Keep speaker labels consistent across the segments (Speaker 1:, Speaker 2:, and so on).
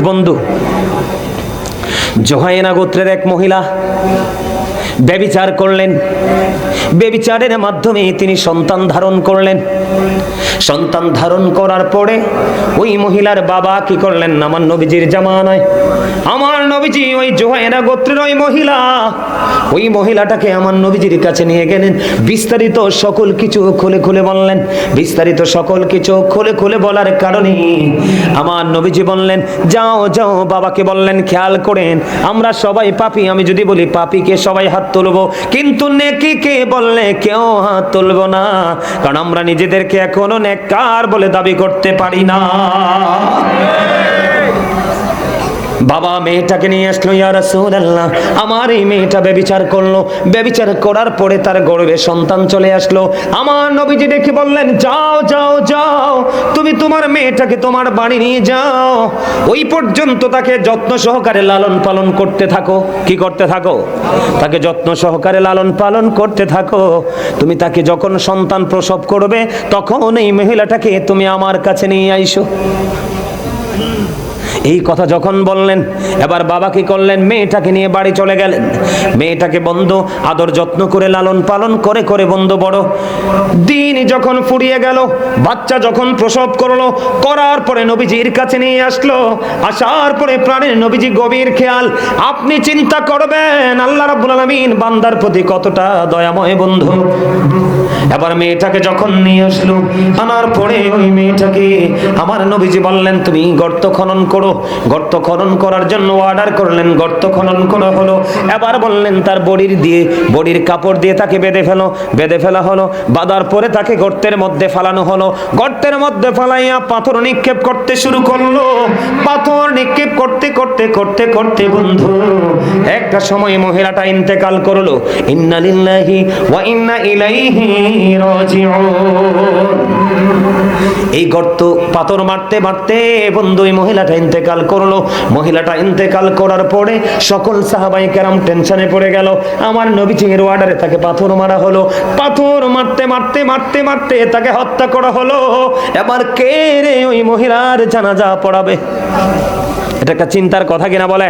Speaker 1: বন্ধু জোহাইনা গোত্রের এক মহিলা ব্যবিচার করলেন। ব্যবিচারের মাধ্যমে তিনি সন্তান ধারণ করলেন। সন্তান ধারণ করার পরে ওই মহিলার বাবা কি করলেন? আমার নবীজির জামানায়। আমার নবীজি ওই জোহাইনা গোত্রের ওই মহিলা। ওই মহিলাটাকে আমার নবীজির কাছে নিয়ে গেলেন। বিস্তারিত সকল কিছু খুলে খুলে বললেন। বিস্তারিত সকল কিছু খুলে খুলে বলার কারণে আমার নবীজি বললেন, যাও যাও, বাবাকে বললেন, খেয়াল করেন। আমরা সবাই পাপি। আমি যদি বলি পাপিকে সবাই হাত তুলবো। কিন্তু নেকিকে বললে কেউ হাত তুলবো না। কারণ আমরা নিজেদেরকে এখনও নেককার বলে দাবি করতে পারি না। বাবা মেয়েটাকে নিয়ে আসলো, ইয়া রাসূলুল্লাহ, আমার এই মেয়েটা বেবিচার করল। বেবিচার করার পরে তার গর্ভে সন্তান চলে আসলো। আমার নবীজি দেখে বললেন, যাও যাও যাও, তুমি তোমার মেয়েটাকে তোমার বাড়ি নিয়ে যাও। ওই পর্যন্ত তাকে যত্ন সহকারে লালন পালন করতে থাকো। কি করতে থাকো? তাকে যত্ন সহকারে লালন পালন করতে থাকো। তুমি তাকে যখন সন্তান প্রসব করবে, তখন এই মহিলাটাকে তুমি আমার কাছে নিয়ে আইসো। এই কথা যখন বললেন, এবার বাবা কি করলেন? মেয়েটাকে নিয়ে বাড়ি চলে গেলেন। মেয়েটাকে বন্ধ, আদর যত্ন করে, লালন পালন করে করে বন্ধ বড়। দিন যখন ফুরিয়ে গেল, বাচ্চা যখন প্রসব করল, করার পরে নবীজির কাছে নিয়ে আসলো। আসার পরে প্রাণের নবীজি গভীর খেয়াল। আপনি চিন্তা করবেন, আল্লাহ রাব্বুল আলামিন বান্দার প্রতি কতটা দয়াময় বন্ধু। এবার মেয়েটাকে যখন নিয়ে আসলো, আনার পরে ওই মেয়েটাকে আমার নবীজি বললেন, তুমি গর্ত খনন করো। গর্ত খনন করার জন্য অর্ডার করলেন। গর্ত খনন করা হলো। এবার বললেন, তার বডির দিয়ে, বডির কাপড় দিয়ে তাকে বেঁধে ফেলো। বেঁধে ফেলা হলো। বাঁধার পরে তাকে গর্তের মধ্যে ফালানো হলো। গর্তের মধ্যে ফালাইয়া পাথর নিক্ষেপ করতে শুরু করল। পাথর নিক্ষেপ করতে করতে করতে করতে বন্ধু, একটা সময় মহিলাটা ইন্তেকাল করল। ইন্না লিল্লাহি ওয়া ইন্না ইলাইহি রাজিউন। এই গর্ত পাথর মারতে মারতে বন্ধু, এই মহিলাটা ইন্তেকাল করল। মহিলাটা ইন্তেকাল করার পরে সকল সাহাবাই কেরাম টেনশনে পড়ে গেল। আমার নবীজির ওয়ার্ডারে তাকে পাথর মারা হলো। পাথর মারতে মারতে মারতে মারতে তাকে হত্যা করা হলো। এবার কে রে ওই মহিলার জানাজা পড়াবে? এটা একটা চিন্তার কথা কিনা বলে?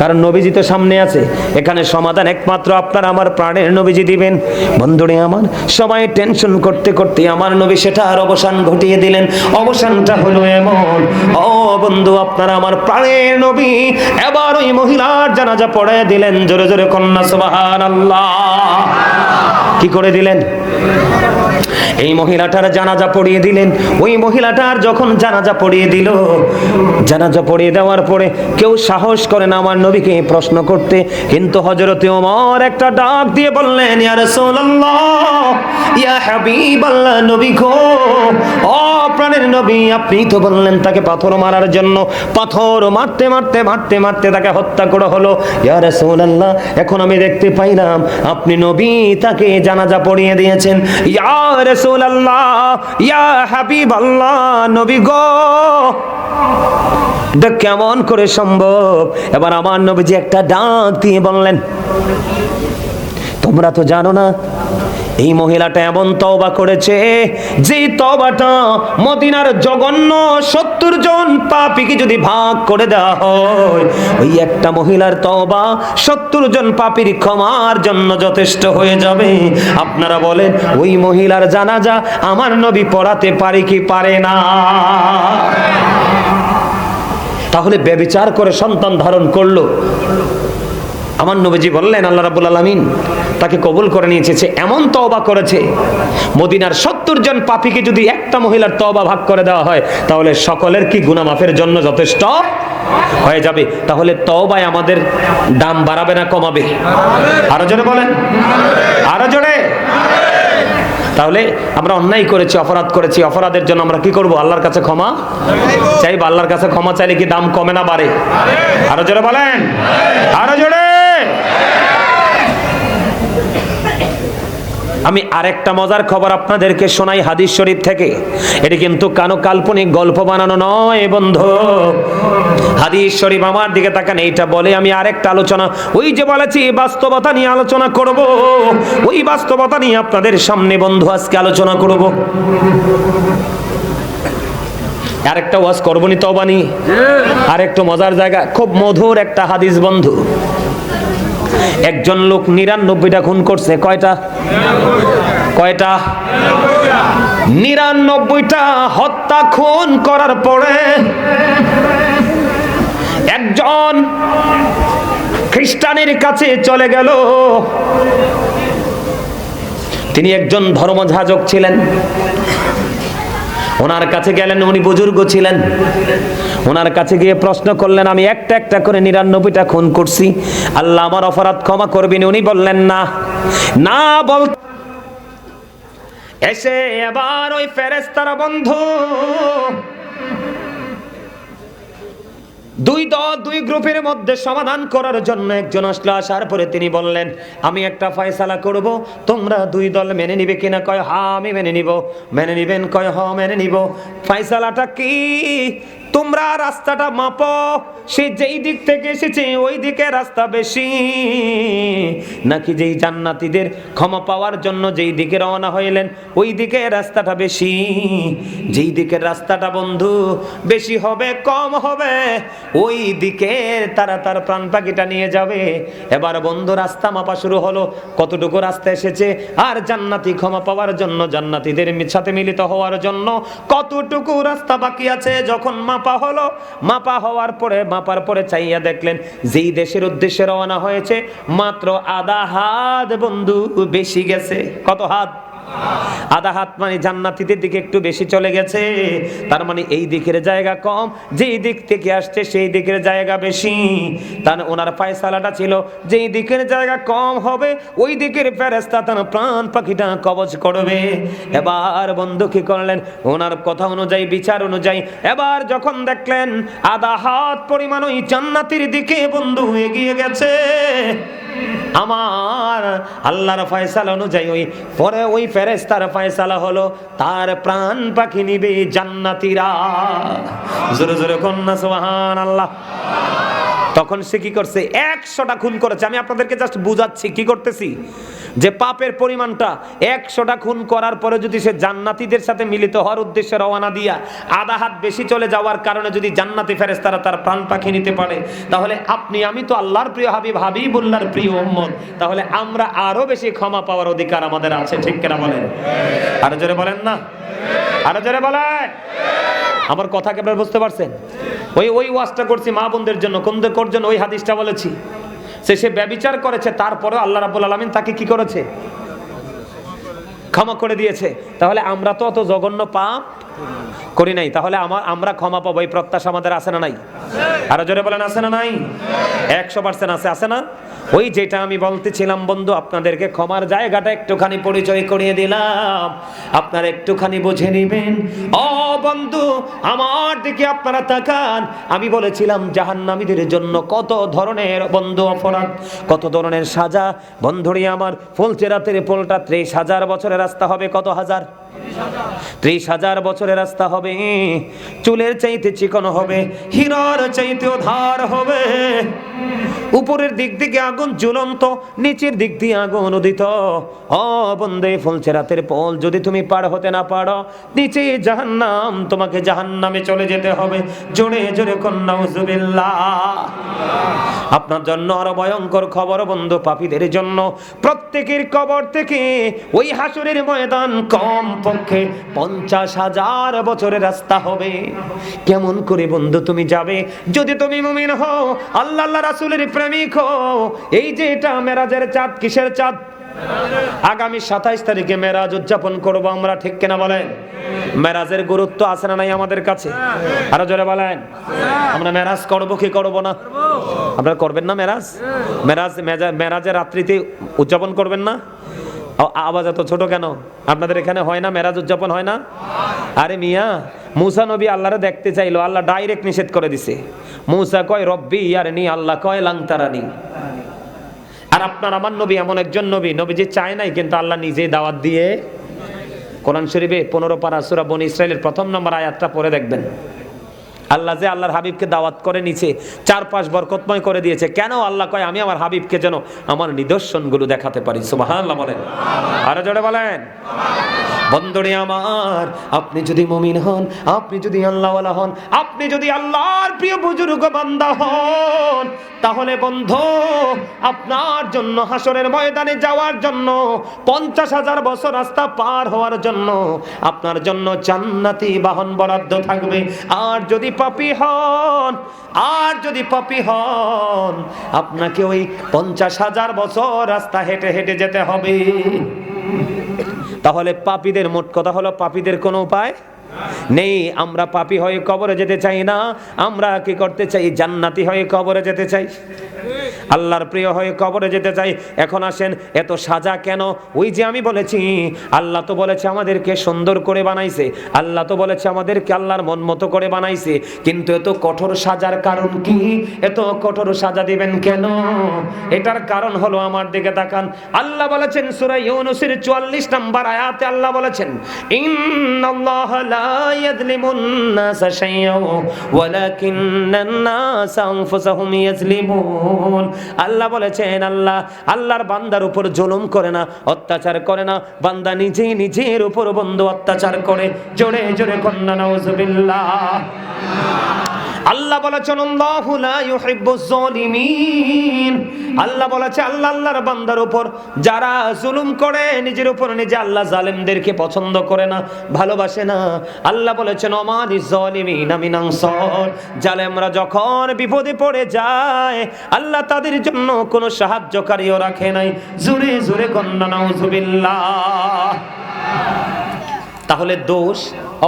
Speaker 1: কারণ নবীজি তো সামনে আছে। এখানে সমাধান একমাত্র আপনার আমার প্রাণের নবীজি দিবেন। বন্ধুরে আমার, সবাই টেনশন করতে করতে আমার নবী সেটা আর অবসান ঘটিয়ে দিলেন। অবসানটা হলো এমন, ও বন্ধু, আপনার আমার প্রাণের নবী, এবার ওই মহিলার জানাজা পড়ায় দিলেন। জোরে জোরে কন্যা সুবহান আল্লাহ কি করে দিলেন? এই মহিলাটার জানাজা পড়িয়ে দিলেন। ওই মহিলাটার যখন জানাজা পড়িয়ে দিল, জানাজা পড়িয়ে দেওয়ার পরে কেউ সাহস করে না আমার নবীকে প্রশ্ন করতে। কিন্তু হজরতে ওমর একটা ডাক দিয়ে বললেন, ইয়া রাসূলুল্লাহ, ইয়া হাবিবাল্লাহ নবী গো, ও প্রাণের নবী, আপনি তো বললেন তাকে পাথর মারার জন্য। পাথর মারতে মারতে মারতে মারতে তাকে হত্যা করা হলো। ইয়া রাসূলুল্লাহ, এখন আমি দেখতে পাইলাম আপনি নবী, তাকে জানাজা পড়িয়ে দিয়েছেন। ইয়া রাসূলুল্লাহ, ইয়া হাবিবাল্লাহ, নবী গো। এটা কেমন করে সম্ভব? এবার আমার নবীজি একটা ডাক দিয়ে বললেন, তোমরা তো জানো না এই মহিলাটা এমন তওবা করেছে যে তওবাটা মদিনার জঘন্য সত্তর জন পাপীকে যদি ভাগ করে দেওয়া হয়, ওই একটা মহিলার তওবা সত্তর জন পাপীর ক্ষমার জন্য যথেষ্ট হয়ে যাবে। আপনারা বলেন, ওই মহিলার জানাজা আমার নবী পড়াতে পারে কি পারে না? তাহলে ব্যবিচার করে সন্তান ধারণ করল। আমার নবীজি বললেন, আল্লাহ রাবুল আলমিন তাকে কবুল করে নিয়েছে, এমন তওবা করেছে, মদিনার সত্তর জন পাপীকে যদি একটা মহিলার তওবা ভাগ করে দেওয়া হয়, তাহলে সকলের কি গুণামাফের জন্য যথেষ্ট হয়ে যাবে? তাহলে তওবায় আমাদের দাম বাড়াবে না কমাবে? আরও জোরে বলেন। আরও জোরে। তাহলে আমরা অন্যায় করেছি, অপরাধ করেছি, অপরাধের জন্য আমরা কি করব? আল্লাহর কাছে ক্ষমা চাইব? আল্লাহর কাছে ক্ষমা চাইলে কি দাম কমে না বাড়ে? আরও জোরে বলেন। আরও জোরে। আমি আরেকটা মজার খবর আপনাদেরকে শোনাই হাদিস শরীফ থেকে। এটি কিন্তু কানো কাল্পনিক গল্প বানানো নয়, বন্ধু। হাদিস শরীফ আমার দিকে তাকান, এইটা বলে আমি আরেকটা আলোচনা, ওই যে বলেছি, বাস্তবতা নিয়ে আলোচনা করব। ওই বাস্তবতা নিয়ে আপনাদের সামনে, বন্ধু, আজকে আলোচনা করব। আরেকটা ওয়াজ করবনি তবানি আরেকটু মজার জায়গা, খুব মধুর একটা হাদিস, বন্ধু। একজন লোক নিরানব্বইটা খুন করছে, কয়টা? কয়টা? নিরানব্বইটা হত্যা খুন করার পরে একজন খ্রিস্টানের কাছে চলে গেল। তিনি একজন ধর্মযাজক ছিলেন। ওনার কাছে গেলেন, উনি বুজুর্গ ছিলেন। ওনার কাছে গিয়ে প্রশ্ন করলেন, আমি একটা একটা করে নিরানব্বইটা খুন করছি। আল্লাহ আমার অপরাধ ক্ষমা করবেন। উনি বললেন, না। না বল এসে এবার ওই ফেরেস্তারা বন্ধু দুই দল, দুই গ্রুপের মধ্যে সমাধান করার জন্য একজন আসলো, আসার পরে তিনি বললেন, আমি একটা ফয়সালা করব, তোমরা দুই দল মেনে নিবে কিনা? কয়, হা, আমি মেনে নিব। মেনে নিবেন? কয়, হ, মেনে নিব। ফয়সালাটা কি? তোমরা রাস্তাটা মাপো, সে যেই দিক থেকে এসেছে, ওই দিকে রাস্তা বেশি। নাকি যেই জান্নাতিদের ক্ষমা পাওয়ার জন্য যেই দিকে রওনা হইলেন, ওই দিকে রাস্তাটা বেশি? যেই দিকের রাস্তাটা বন্ধু, বেশি হবে, কম হবে। ওই দিকে তারা তার প্রাণ পাখিটা নিয়ে যাবে। এবার বন্ধু রাস্তা মাপা শুরু হলো। কতটুকু রাস্তা এসেছে? আর জান্নাতি ক্ষমা পাওয়ার জন্য, জান্নাতিদের সাথে মিলিত হওয়ার জন্য কতটুকু রাস্তা বাকি আছে? যখন মাপা হলো, মাপা হওয়ার পরে, মাপার পরে চাইয়া দেখলেন, যেই দেশের উদ্দেশ্যে রওনা হয়েছে, মাত্র আধা হাত বন্ধু বেশি গেছে। কত হাত? আধা হাত মানে জান্নাতিদের দিকে একটু বেশি চলে গেছে। তার মানে এই দিকের জায়গা কম, যেই দিক থেকে আসছে সেই দিকের জায়গা বেশি। তার ওনার ফায়সালাটা ছিল, যেই দিকের জায়গা কম হবে, ওই দিকের ফেরেস্তা তার প্রাণ পাখিটা কবজ করবে। এবার বন্ধু কি করলেন? ওনার কথা অনুযায়ী, বিচার অনুযায়ী, এবার যখন দেখলেন আধা হাত পরিমাণ ওই জান্নাতির দিকে বন্ধু এগিয়ে গেছে, আমার আল্লাহর ফয়সালা অনুযায়ী ওই পরে ওই ফেরেস্তার ফয়সালা হলো তার প্রাণ পাখি নিবে জান্নাতিরা। জোরে জোরে কন্যা সোহান আল্লাহ তখন সে কি করছে? একশোটা খুন করেছে। আমি আপনাদেরকে জাস্ট বুঝাচ্ছি, কি করতেছি? যে পাপের পরিমাণটা একশোটা খুন করার পরে যদি সে জান্নাতিদের সাথে মিলিত হওয়ার উদ্দেশ্যে রওনা দিয়া আধা হাত বেশি চলে যাওয়ার কারণে যদি জান্নাতি ফেরেস তারা তার প্রাণ পাখি নিতে পারে, তাহলে আপনি, আমি তো আল্লাহর প্রিয় হাবিব, হাবিবুল্লাহর প্রিয় উম্মত, তাহলে আমরা আরও বেশি ক্ষমা পাওয়ার অধিকার আমাদের আছে, ঠিক কেনা বলেন? আরও জোরে বলেন না? আরও জোরে বলেন। আমার কথা কেবল বুঝতে পারছেন? ওই ওই ওয়াজটা করছি মা বোনদের জন্য কোনদের কোর জন্য? ওই হাদিসটা বলেছি। সে সে ব্যবিচার করেছে তারপরে আল্লাহ রাব্বুল আলামিন তাকে কি করেছে? ক্ষমা করে দিয়েছে। তাহলে আমরা তো অত জঘন্য পাপ করি নাই। তাহলে আমার আমরা ক্ষমা পাবো, এই প্রত্যাশা আমাদের আছে না নাই? আরও জোরে বলেন, আছে না নাই? একশো পার্সেন্ট আছে আছে না? ওই যেটা আমি বলতেছিলাম, বন্ধু, আপনাদেরকে ক্ষমার জায়গাটা একটুখানি পরিচয় করিয়ে দিলাম। আপনারা একটুখানি বুঝে নিবেন। ও বন্ধু, আমার দিকে আপনারা তাকান। আমি বলেছিলাম, জাহান্নামীদের জন্য কত ধরনের বন্ধু অপরাধ, কত ধরনের সাজা। বন্ধুরি, আমার ফুলচেরাতের পোলটা ত্রিশ হাজার বছরের রাস্তা হবে কত হাজার? ত্রিশ হাজার বছরের রাস্তা হবে। চুলের চাইতে চিকন হবে। হিরর চাইতেও ধার হবে। উপরের দিক থেকে আগুন জ্বলন্ত, নিচের দিক দিয়ে আগুন উদিত। ও বন্দে রাতের পল, যদি তুমি পার হতে না পারো, নিচে জাহান্নাম, তোমাকে জাহান্নামে চলে যেতে হবে। জোরে জোরে কন্যা আপনার জন্য আরও ভয়ঙ্কর খবর বন্ধু পাপীদের জন্য। প্রত্যেকের কবর থেকে ওই হাসুরের ময়দান কম পক্ষে পঞ্চাশ হাজার বছরের রাস্তা হবে। কেমন করে বন্ধু তুমি যাবে? যদি তুমি মুমিন হও, আল্লাহ আল্লাহ রাসুলের প্রেমিক হও, এই যে এটা মেরাজের চাঁদ, কিসের চাঁদ? আগামী সাতাইশ তারিখে মেরাজ উদযাপন করব আমরা, ঠিক কেনা বলেন? মেরাজের গুরুত্ব আছে না নাই আমাদের কাছে? আরও জোরে বলেন। আমরা মেরাজ করব কি করব না? আপনারা করবেন না মেরাজ? মেরাজ মেরাজের রাত্রিতে উদযাপন করবেন না? আওয়াজ এত ছোট কেন? আপনাদের এখানে হয় না? মেরাজ উদযাপন হয় না? আরে মিয়া, মুসা নবী আল্লাহরে দেখতে চাইলো, আল্লাহ ডাইরেক্ট নিষেধ করে দিছে। মুসা কয়, রব্বি ইয়ার নি আল্লাহ কয় লাংতারানি আর আপনার আমার নবী এমন একজন নবী নবী যে চায় নাই, কিন্তু আল্লাহ নিজেই দাওয়াত দিয়ে, কোরআন শরীফে পনেরো পারা সুরা বনি ইসরায়েলের প্রথম নম্বর আয়াতটা পড়ে দেখবেন। আল্লাহ যে আল্লাহর হাবিবকে দাওয়াত করে নিছে চার পাঁচ বরকতময় করে দিয়েছে। কেন আল্লাহ কয়, আমি আমার হাবিবকে যেন আমার নিদর্শনগুলো দেখাতে পারি? সুবাহান বলেন। আরও জোরে বলেন। বন্দরে আমার, আপনি যদি মমিন হন, আপনি যদি আল্লাহওয়ালা হন, আপনি যদি আল্লাহর প্রিয় বুজুর্গ বান্দা হন তাহলে বন্ধু, আপনার জন্য হাসরের ময়দানে যাওয়ার জন্য পঞ্চাশ হাজার বছর রাস্তা পার হওয়ার জন্য আপনার জন্য জান্নাতি বাহন বরাদ্দ থাকবে। আর যদি পাপি হন, আর যদি পাপি হন, আপনাকে ওই পঞ্চাশ হাজার বছর রাস্তা হেঁটে হেঁটে যেতে হবে। তাহলে পাপীদের মোট কথা হলো, পাপীদের কোনো উপায়? নেই, আমরা পাপী হয়ে কবরে যেতে চাই না, আমরা কি করতে চাই? জান্নাতি হয়ে কবরে যেতে চাই। আল্লাহর প্রিয় হয়ে কবরে যেতে চাই। এখন আসেন, এত সাজা কেন? ওই যে আমি বলেছি, আল্লাহ তো বলেছে আমাদেরকে সুন্দর করে বানাইছে। আল্লাহ তো বলেছে আমাদেরকে আল্লাহর মন মতো করে বানাইছে। কিন্তু এত কঠোর সাজার কারণ কি? এত কঠোর সাজা দিবেন কেন? এটার কারণ হলো আমার দিকে তাকান। আল্লাহ বলেছেন, সূরা ইউনূসের 44 নম্বর আয়াতে আল্লাহ বলেছেন, ইন্নাল্লাহ লা ইয়াযলিমুন الناس شيئا ولكن الناس انفسهم يظلمون আল্লাহ বলেছেন, আল্লাহ, আল্লাহর বান্দার উপর জুলুম করে না, অত্যাচার করে না। বান্দা নিজে নিজের উপর বন্ধু অত্যাচার করে। জোরে জোরে কন্যা, নাউজুবিল্লাহ। আল্লাহ বলেছেন, আল্লাহু বলেছে, আল্লাহ আল্লাহর বান্দার উপর যারা জুলুম করে, নিজের উপর নিজে আল্লাহ জালেমদেরকে পছন্দ করে না, ভালোবাসে না। আল্লাহ বলেছেন অমানি জালিমিন সর জালেমরা যখন বিপদে পড়ে যায়, আল্লাহ তাদের জন্য কোনো সাহায্যকারীও রাখে নাই। জোরে জোরে কন্যা তাহলে দোষ,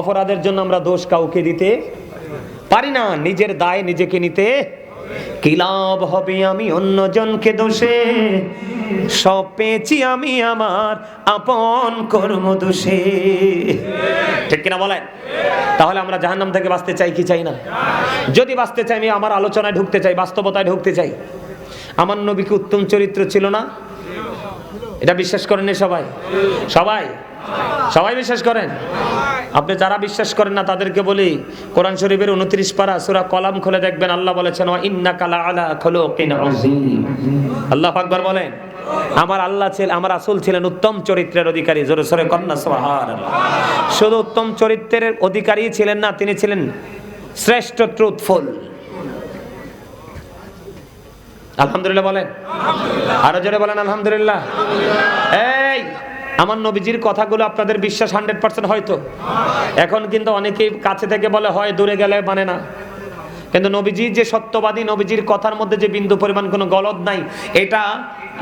Speaker 1: অপরাধের জন্য আমরা দোষ কাউকে দিতে পারি না নিজের দায় নিজেকে নিতে। কি লাভ হবে আমি অন্যজনকে দোষে? সব পেয়েছি আমি আমার আপন কর্ম দোষে। ঠিক কিনা বলেন? তাহলে আমরা জাহান্নাম থেকে বাঁচতে চাই কি চাই না? যদি বাঁচতে চাই, আমি আমার আলোচনায় ঢুকতে চাই, বাস্তবতায় ঢুকতে চাই। আমার নবীকে উত্তম চরিত্র ছিল না? এটা বিশ্বাস করেন সবাই? সবাই? সবাই বিশ্বাস করেন? আপনি যারা বিশ্বাস করেন না, তাদেরকে বলি, কোরআন শরীফের উনত্রিশ পারা সুরা কলাম খুলে দেখবেন। আল্লাহ বলেছেন ইন্না কালা আলা আযীম। আল্লাহ আকবার বলেন, আমার আল্লাহ ছিলেন আমার রাসূল ছিলেন উত্তম চরিত্রের অধিকারী। জোরে সরে কন্যা, সুবহানাল্লাহ। শুধু উত্তম চরিত্রের অধিকারী ছিলেন না, তিনি ছিলেন শ্রেষ্ঠ ট্রুথফুল আলহামদুলিল্লাহ বলেন। আরও জোরে বলেন, আলহামদুলিল্লাহ। এই আমার নবীজির কথাগুলো আপনাদের বিশ্বাস হান্ড্রেড পার্সেন্ট হয়তো। এখন কিন্তু অনেকেই কাছে থেকে বলে, হয় দূরে গেলে মানে না। কিন্তু নবীজি যে সত্যবাদী, নবীজির কথার মধ্যে যে বিন্দু পরিমাণ কোনো গলদ নাই, এটা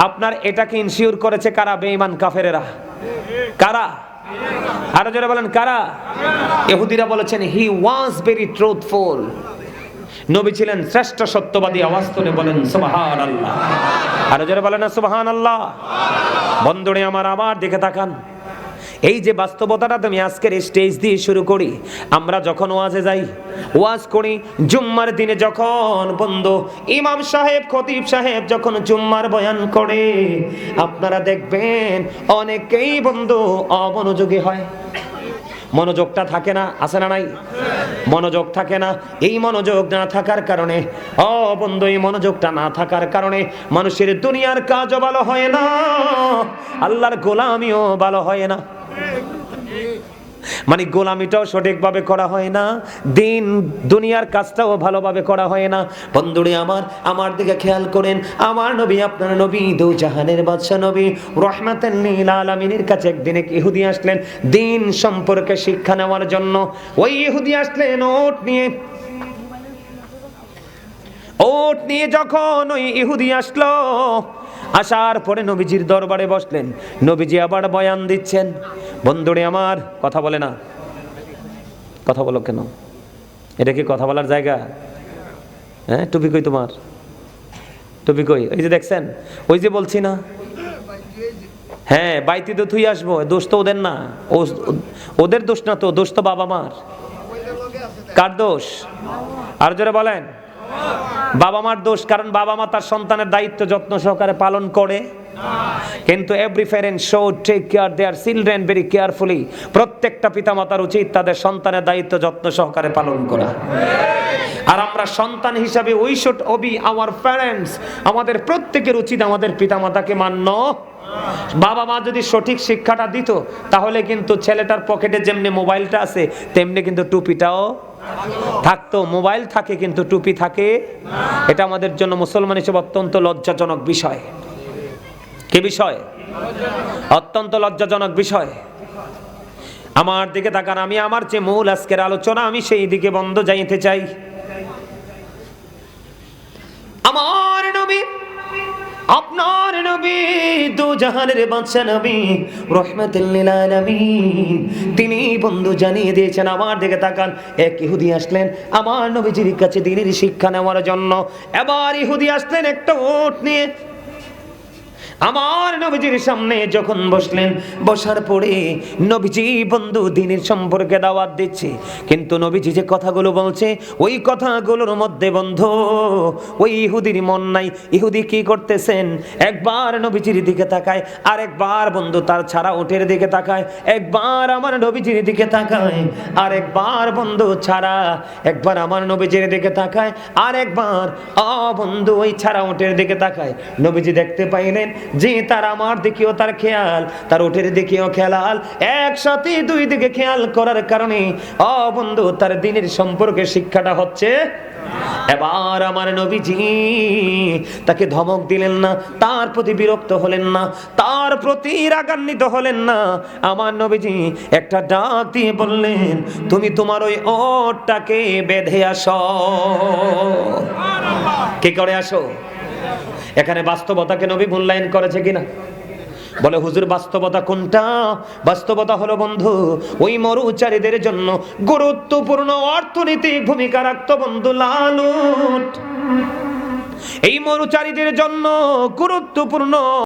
Speaker 1: আপনার এটাকে ইনসিওর করেছে কারা? বেঈমান কাফেরেরা। কারা? আরও যারা বলেন, কারা? ইহুদিরা বলেছেন হি ওয়াজ ভেরি ট্রুথফুল নবী ছিলেন শ্রেষ্ঠ সত্যবাদী, আওয়াজ তুলে বলেন সুবহান আল্লাহ আরও যারা বলেন সুবহান আল্লাহ বন্ধুরে আমার আবার দেখে তাকান। এই যে বাস্তবতাটা তুমি আজকের স্টেজ দিয়ে শুরু করি, আমরা যখন ওয়াজে যাই, ওয়াজ করি, জুম্মার দিনে যখন বন্ধু ইমাম সাহেব, খতিব সাহেব যখন জুম্মার বয়ান করে, আপনারা দেখবেন অনেকেই বন্ধু অমনোযোগী হয়। মনোযোগটা থাকে না, আছে না নাই? মনোযোগ থাকে না। এই মনোযোগ না থাকার কারণে, ও বন্ধু, এই মনোযোগটা না থাকার কারণে মানুষের দুনিয়ার কাজও ভালো হয় না, আল্লাহর গোলামিও ভালো হয় না। মানে গোলামিটাও সঠিকভাবে করা হয় না, দিন দুনিয়ার কাজটাও ভালোভাবে করা হয় না। বন্ধুরে আমার আমার দিকে খেয়াল করেন, আমার নবী আপনার নবী দু জাহানের বাদশা নবী রহমাতেন নীল আলমিনের কাছে একদিন এক ইহুদি আসলেন, দিন সম্পর্কে শিক্ষা নেওয়ার জন্য। ওই ইহুদি আসলেন ওট নিয়ে। ওট নিয়ে যখন ওই ইহুদি আসলো আসার পরে নবীজির দরবারে বসলেন। নবীজি আবার বয়ান দিচ্ছেন, বন্ধুরে আমার, কথা বলে না। কথা বলো কেন? এটা কি কথা বলার জায়গা? হ্যাঁ টুপি কই তোমার? টুপি কই? ওই যে দেখছেন? ওই যে বলছি না? হ্যাঁ বাইতে তো তুই আসব, দোষ তো ওদের না। ওদের দোষ না তো, দোষ তো বাবা মার। কার দোষ? আর জোরে বলেন। বাবা মার দোষ, কারণ বাবা মা তার সন্তানের দায়িত্ব যত্ন সহকারে পালন করে। কিন্তু every parent should take care their children very carefully প্রত্যেকটা পিতামাতার উচিত তাদের সন্তানের দায়িত্ব যত্ন সহকারে পালন করা। আর আমরা সন্তান হিসাবে we should obey our parents আমাদের প্রত্যেকের উচিত আমাদের পিতামাতাকে মান্য। বাবা মা যদি সঠিক শিক্ষাটা দিত, তাহলে কিন্তু ছেলেটার পকেটে যেমনি মোবাইলটা আছে, তেমনি কিন্তু টুপিটাও থাকতো, মোবাইল থাকে কিন্তু টুপি থাকে। এটা আমাদের জন্য মুসলমান হিসেবে অত্যন্ত লজ্জাজনক বিষয়। কি বিষয়? অত্যন্ত লজ্জাজনক বিষয়। আমার দিকে তাকান, আমি আমার যে মূল আজকের আলোচনা, আমি সেই দিকে বন্ধ যাইতে চাই। আমার আপনার নবী, দু জাহানের বাদশা নবী রহমাতুল্লিল আলামিন। তিনি বন্ধু জানিয়ে দিয়েছেন, আমার দিকে তাকান। এক ইহুদি আসলেন, আমার নবীজির কাছে দিনের শিক্ষা নেওয়ার জন্য। এবার ইহুদি আসলেন একটা ওট নিয়ে। আমার নবীজির সামনে যখন বসলেন, বসার পরে নবীজি বন্ধু দিনের সম্পর্কে দাওয়াত দিচ্ছে। কিন্তু নবীজি যে কথাগুলো বলছে, ওই কথাগুলোর মধ্যে বন্ধু, ওই ইহুদির মন নাই। ইহুদি কি করতেছেন? একবার নবীজির দিকে তাকায় আর একবার বন্ধু তার ছাড়া ওঠের দিকে তাকায়, একবার আমার নবীজির দিকে তাকায় আর একবার বন্ধু ছাড়া, একবার আমার নবীজির দিকে তাকায় আর একবার অ বন্ধু, ওই ছাড়া ওঠের দিকে তাকায়। নবীজি দেখতে পাইলেন যে তার আমার দিকেও তার খেয়াল, তার ওঠের দিকেও খেয়াল একসাথে দুই দিকে খেয়াল করার কারণে, অ বন্ধু, তার দিনের সম্পর্কে শিক্ষাটা হচ্ছে, এবার আমার নবীজি তাকে ধমক দিলেন না, তার প্রতি বিরক্ত হলেন না, তার প্রতি রাগান্বিত হলেন না। আমার নবীজি একটা ডাক দিয়ে বললেন, তুমি তোমার ওই ওটটাকে বেঁধে আসো। কি করে আসো? এখানে বাস্তবতাকে নবী মূল্যায়ন করেছে কিনা? বলে, হুজুর, বাস্তবতা কোনটা? বাস্তবতা হলো, বন্ধু, ওই মরুচারীদের জন্য গুরুত্বপূর্ণ অর্থনৈতিক ভূমিকা রাখত, বন্ধু লালুট এই মরুচারীদের জন্য গুরুত্বপূর্ণ